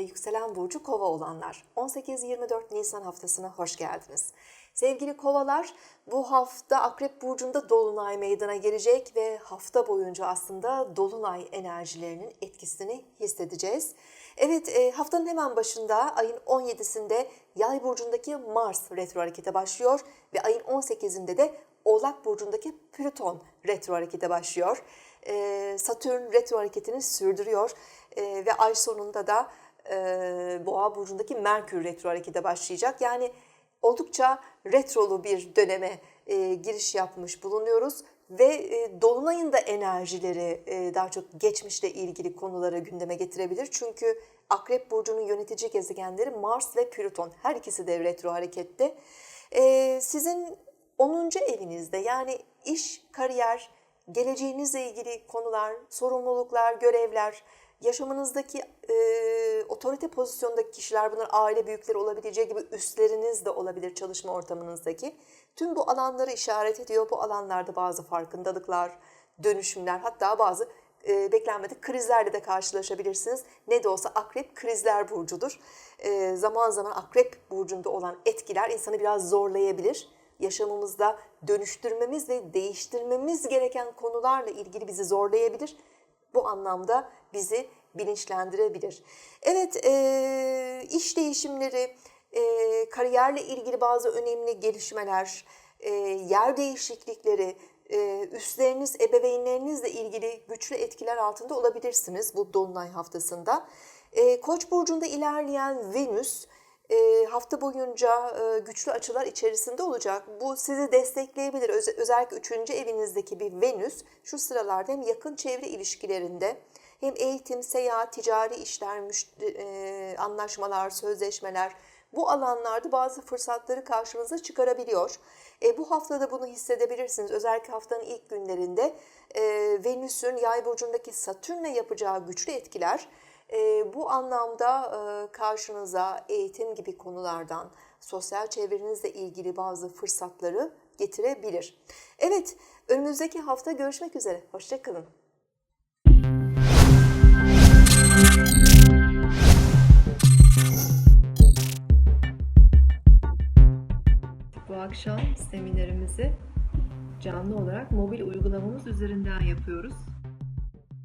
yükselen burcu kova olanlar 18-24 Nisan haftasına hoş geldiniz. Sevgili kovalar bu hafta Akrep Burcu'nda Dolunay meydana gelecek ve hafta boyunca aslında Dolunay enerjilerinin etkisini hissedeceğiz. Evet e, haftanın hemen başında ayın 17'sinde Yay Burcu'ndaki Mars retro harekete başlıyor ve ayın 18'inde de Oğlak Burcu'ndaki Plüton retro harekete başlıyor. Ee, Satürn retro hareketini sürdürüyor Ee, ve ay sonunda da e, Boğa Burcu'ndaki Merkür retro harekete başlayacak. Yani oldukça retrolu bir döneme e, giriş yapmış bulunuyoruz ve e, Dolunay'ın da enerjileri e, daha çok geçmişle ilgili konuları gündeme getirebilir. Çünkü Akrep Burcu'nun yönetici gezegenleri Mars ve Plüton her ikisi de retro harekette. E, sizin 10. evinizde yani iş, kariyer, geleceğinizle ilgili konular, sorumluluklar, görevler, yaşamınızdaki e, otorite pozisyondaki kişiler bunlar aile büyükleri olabileceği gibi üstleriniz de olabilir çalışma ortamınızdaki. Tüm bu alanları işaret ediyor. Bu alanlarda bazı farkındalıklar, dönüşümler hatta bazı e, beklenmedik krizlerle de karşılaşabilirsiniz. Ne de olsa akrep krizler burcudur. E, zaman zaman akrep burcunda olan etkiler insanı biraz zorlayabilir yaşamımızda dönüştürmemiz ve değiştirmemiz gereken konularla ilgili bizi zorlayabilir. Bu anlamda bizi bilinçlendirebilir. Evet, e, iş değişimleri, e, kariyerle ilgili bazı önemli gelişmeler, e, yer değişiklikleri, e, üstleriniz, ebeveynlerinizle ilgili güçlü etkiler altında olabilirsiniz bu Dolunay haftasında. E, Koç burcunda ilerleyen Venüs, e, hafta boyunca e, güçlü açılar içerisinde olacak. Bu sizi destekleyebilir. Öz- özellikle 3. evinizdeki bir Venüs şu sıralarda hem yakın çevre ilişkilerinde hem eğitim, seyahat, ticari işler, müş- e, anlaşmalar, sözleşmeler bu alanlarda bazı fırsatları karşınıza çıkarabiliyor. E, bu haftada bunu hissedebilirsiniz. Özellikle haftanın ilk günlerinde e, Venüs'ün yay burcundaki Satürn'le yapacağı güçlü etkiler bu anlamda e, karşınıza eğitim gibi konulardan, sosyal çevrenizle ilgili bazı fırsatları getirebilir. Evet, önümüzdeki hafta görüşmek üzere. Hoşçakalın. Bu akşam seminerimizi canlı olarak mobil uygulamamız üzerinden yapıyoruz.